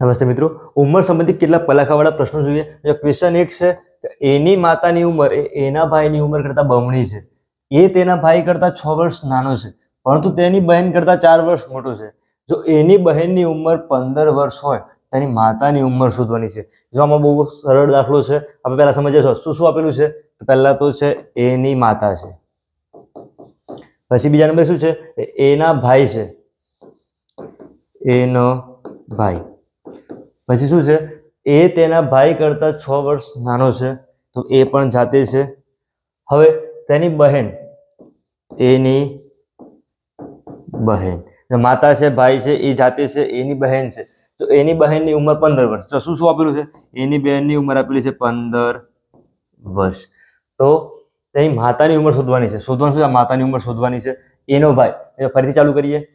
નમસ્તે મિત્રો. ઉંમર સંબંધિત કેટલા પલાખાવાળા પ્રશ્નો જોઈએ. ક્વેશ્ચન એક છે એની માતાની ઉંમર એ એના ભાઈની ઉંમર કરતાં બમણી છે. એ તેના ભાઈ કરતાં છ વર્ષ નાનો છે. પરંતુ તેની બહેન કરતાં ચાર વર્ષ મોટો છે. જો એની બહેનની ઉંમર પંદર વર્ષ હોય, તેની માતાની ઉંમર શોધવાની છે. જો આમાં બહુ સરળ દાખલો છે, આપણે પહેલા સમજીએ છો શું શું આપેલું છે? તો પહેલા તો છે એની માતા છે. પછી બીજા નંબર શું છે? એના ભાઈ છે. એનો ભાઈ. પછી શું છે? એ તેના ભાઈ કરતાં છ વર્ષ નાનો છે, તો એ પણ જાતે છે. હવે તેની બહેન, એની બહેન. માતા છે, ભાઈ છે, એ જાતે છે, એની બહેન છે. તો એની બહેનની ઉંમર પંદર વર્ષ. તો શું શું આપેલું છે? એની બહેનની ઉંમર આપેલી છે પંદર વર્ષ. તો તેની માતાની ઉંમર શોધવાની છે. શોધવાનું શું? માતાની ઉંમર શોધવાની છે. એનો ભાઈ. ફરીથી ચાલુ કરીએ.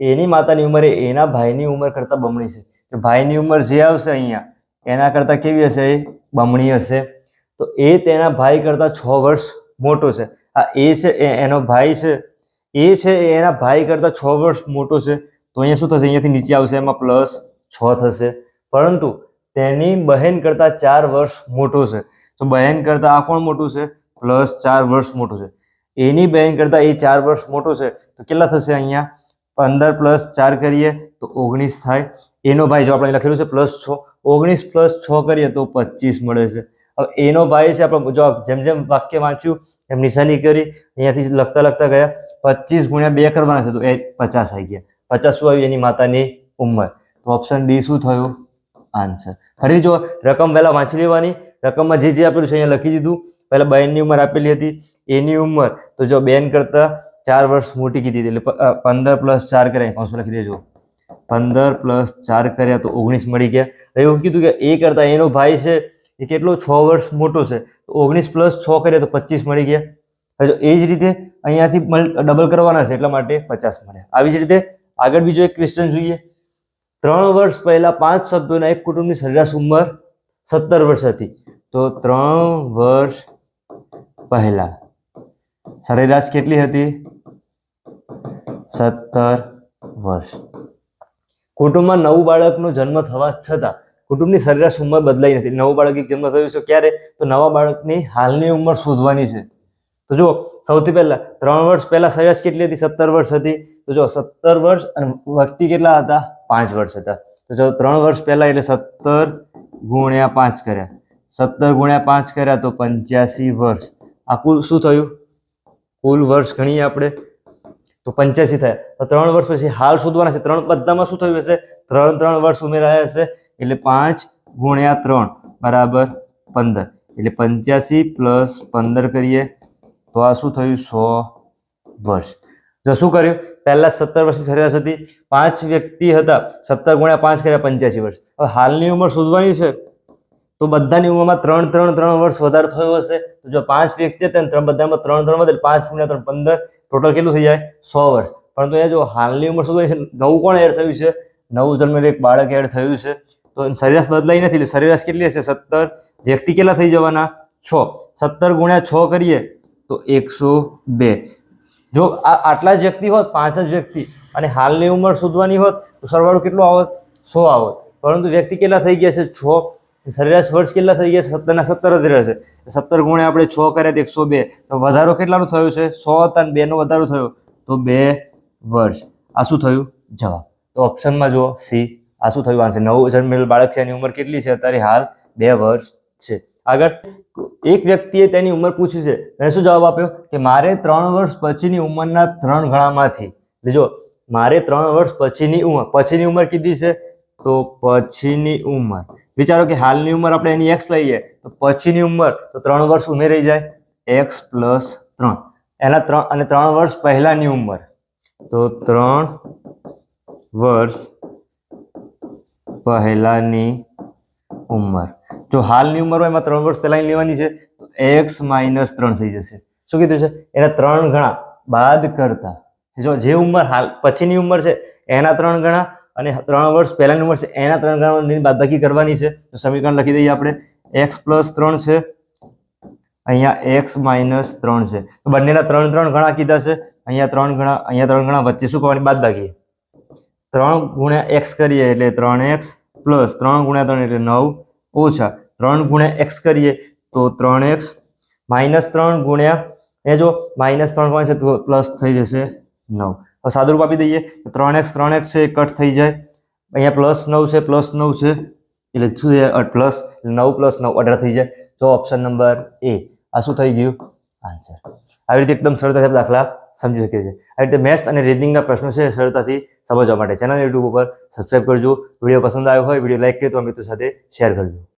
એની માતાની ઉંમર એના ભાઈની ઉંમર કરતાં બમણી છે. તો ભાઈની ઉંમર જે આવશે અહીંયા, એના કરતાં કેવી હશે એ? બમણી હશે. તો એ તેના ભાઈ કરતાં છ વર્ષ મોટો છે. આ એ છે એનો ભાઈ છે. એ છે, એ એના ભાઈ કરતાં છ વર્ષ મોટો છે. તો અહીંયા શું થશે? અહીંયાથી નીચે આવશે એમાં પ્લસ છ થશે. પરંતુ તેની બહેન કરતાં ચાર વર્ષ મોટો છે. તો બહેન કરતાં આ કોણ મોટું છે? પ્લસ ચાર વર્ષ મોટું છે. એની બહેન કરતાં એ ચાર વર્ષ મોટો છે. તો કેટલા થશે અહીંયા? પંદર પ્લસ ચાર કરીએ તો ઓગણીસ થાય. એનો ભાઈ જો આપણે લખેલું છે પ્લસ છ, ઓગણીસ પ્લસ છ કરીએ તો પચીસ મળે છે. હવે એનો ભાઈ છે, આપણે જો જેમ જેમ વાક્ય વાંચ્યું એમ નિશાની કરી, અહીંયાથી લખતા લખતા ગયા, પચીસ ગુણ્યા બે કરવાના છે તો એ પચાસ આવી ગયા. પચાસ શું આવ્યું? એની માતાની ઉંમર. તો ઓપ્શન ડી શું થયું? આન્સર ફરી જો રકમ પહેલાં વાંચી લેવાની. રકમમાં જે જે આપેલું છે, અહીંયા લખી દીધું. પહેલાં બહેનની ઉંમર આપેલી હતી. એની ઉંમર તો જો બેન કરતાં ચાર વર્ષ મોટી કીધી હતી, એટલે પંદર પ્લસ ચાર કર્યા. કૌંસમાં લખી દેજો. પંદર પ્લસ ચાર કર્યા તો ઓગણીસ મળી ગયા. એવું કીધું કે એ કરતાં એનો ભાઈ છે એ કેટલો? છ વર્ષ મોટો છે. તો ઓગણીસ પ્લસ છ કર્યા તો પચીસ મળી ગયા. હવે જો એ જ રીતે અહીંયાથી ડબલ કરવાના છે એટલા માટે પચાસ મળ્યા. આવી જ રીતે આગળ બીજો એક ક્વેશ્ચન જોઈએ. ત્રણ વર્ષ પહેલા પાંચ શબ્દોના એક કુટુંબની સરેરાશ ઉંમર સત્તર વર્ષ હતી. તો ત્રણ વર્ષ પહેલા સરેરાશ કેટલી હતી? સત્તર વર્ષ. કુટુંબમાં નવું બાળકનો જન્મ થવા છતાં કુટુંબની સરેરાશ ઉંમર બદલાઈ નથી. નવું બાળક જન્મ થયું છે ક્યારે? તો નવા બાળકની હાલની ઉંમર શોધવાની છે. તો જો સૌથી પહેલા ત્રણ વર્ષ પહેલા સરેરાશ કેટલી હતી? સત્તર વર્ષ હતી. તો જો સત્તર વર્ષ અને વ્યક્તિ કેટલા હતા? પાંચ વર્ષ હતા. તો જો ત્રણ વર્ષ પહેલા એટલે સત્તર ગુણ્યા પાંચ કર્યા. સત્તર ગુણ્યા પાંચ કર્યા તો પંચ્યાસી વર્ષ. આ કુલ શું થયું? કુલ વર્ષ ગણીએ આપણે. તો પંચ્યાસી થયા. તો ત્રણ વર્ષ પછી હાલ શોધવાના છે. ત્રણ બધામાં શું થયું હશે? ત્રણ ત્રણ વર્ષ ઉમેરાયા હશે. એટલે પાંચ ગુણ્યા ત્રણ બરાબર પંદર. એટલે પંચ્યાસી પ્લસ પંદર કરીએ તો આ શું થયું? સો વર્ષ. જો શું કર્યું? પહેલાં સત્તર વર્ષની સરેરાશ હતી. પાંચ વ્યક્તિ હતા. સત્તર ગુણ્યા પાંચ કર્યા પંચ્યાસી વર્ષ. હવે હાલની ઉંમર શોધવાની છે. તો બધાની ઉંમરમાં ત્રણ ત્રણ ત્રણ વર્ષ વધારે થયો હશે. તો જો પાંચ વ્યક્તિ હતા ત્રણ બધામાં ત્રણ ત્રણ વધે પાંચ ગુણ્યા ત્રણ પંદર. ટોટલ કેટલું થઈ જાય? સો વર્ષ. પરંતુ અહીંયા જો હાલની ઉંમર શોધવાની છે, નવું કોણ એડ થયું છે? નવું જન્મેલું એક બાળક એડ થયું છે. તો સરેરાશ બદલાઈ નથી, એટલે સરેરાશ કેટલી હશે? સત્તર. વ્યક્તિ કેટલા થઈ જવાના? છ. સત્તર ગુણ્યા છ કરીએ તો એકસો બે. જો આ આટલા જ વ્યક્તિ હોત, પાંચ જ વ્યક્તિ, અને હાલની ઉંમર શોધવાની હોત, તો સરવાળો કેટલો આવત? સો આવત. પરંતુ વ્યક્તિ કેટલા થઈ ગયા છે? છ. સરેરાશ વર્ષ કેટલા થઈ ગયા સત્તરના સત્તર જ રહેશે સત્તર ગુણે આપણે છ કર્યા તો એકસો બે. તો વધારો કેટલાનો થયો છે? સો હતા અને બેનો વધારો થયો. તો બે વર્ષ. આ શું થયું? જવાબ. તો ઓપ્શનમાં જુઓ. સી. આ શું થયું? આન્સર. નવું જન્મેલ બાળક છે. એની ઉંમર કેટલી છે? અત્યારે હાલ બે વર્ષ છે. આગળ. એક વ્યક્તિએ તેની ઉંમર પૂછી છે. એને શું જવાબ આપ્યો? કે મારે ત્રણ વર્ષ પછીની ઉંમરના ત્રણ ગણામાંથી. બીજો મારે ત્રણ વર્ષ પછીની ઉંમર. પછીની ઉંમર કીધી છે? તો પછીની ઉંમર. વિચારો કે હાલની ઉંમર આપણે એની એક્સ લઈએ, તો પછીની ઉંમર તો ત્રણ વર્ષ ઉમેરાઈ જાય એક્સ પ્લસ ત્રણ. એના ત્રણ અને ત્રણ વર્ષ પહેલાની ઉંમર, તો ત્રણ વર્ષ પહેલાની ઉંમર. જો હાલની ઉંમર હોય, એમાં ત્રણ વર્ષ પહેલાંની લેવાની છે, તો એક્સ માઇનસ ત્રણ થઈ જશે. શું કીધું છે? એના ત્રણ ગણા બાદ કરતા, જો જે ઉંમર હાલ, પછીની ઉંમર છે, એના ત્રણ ગણા અને ત્રણ વર્ષ, પહેલાની વર્ષ એના ત્રણ ગણાની બાદબાકી કરવાની છે. તો સમીકરણ લખી દઈએ આપણે. એક્સ પ્લસ ત્રણ છે, અહીંયા એક્સ માઇનસ ત્રણ છે. તો બંનેના ત્રણ ત્રણ ગણા કીધા છે, અહીંયા ત્રણ ગણા, અહીંયા ત્રણ ગણા વચ્ચે શું કરવાની? બાદબાકી. ત્રણ ગુણ્યા એક્સ કરીએ એટલે ત્રણ એક્સ પ્લસ ત્રણ ગુણ્યા ત્રણ એટલે નવ ઓછા ત્રણ ગુણ્યા એક્સ કરીએ તો ત્રણ એક્સ માઇનસ ત્રણ ગુણ્યા એ જો માઇનસ ત્રણ ગણા છે? તો પ્લસ થઈ જશે નવ. સાદુરૂપ આપી દઈએ. તો ત્રણ એક્સ ત્રણ એક્સ છે, એ કટ થઈ જાય. અહીંયા પ્લસ નવ છે, પ્લસ નવ છે. એટલે શું છે? પ્લસ નવ પ્લસ નવ અઢાર થઈ જાય. તો ઓપ્શન નંબર એ. આ શું થઈ ગયું? આન્સર. આવી રીતે એકદમ સરળતાથી દાખલા સમજી શકીએ છીએ. આવી રીતે મેથ્સ અને રીઝનિંગના પ્રશ્નો છે સરળતાથી સમજવા માટે ચેનલ યુટ્યુબ ઉપર સબસ્ક્રાઈબ કરજો. વીડિયો પસંદ આવ્યો હોય, વીડિયો લાઈક કરીએ તો મિત્રો સાથે શેર કરજો.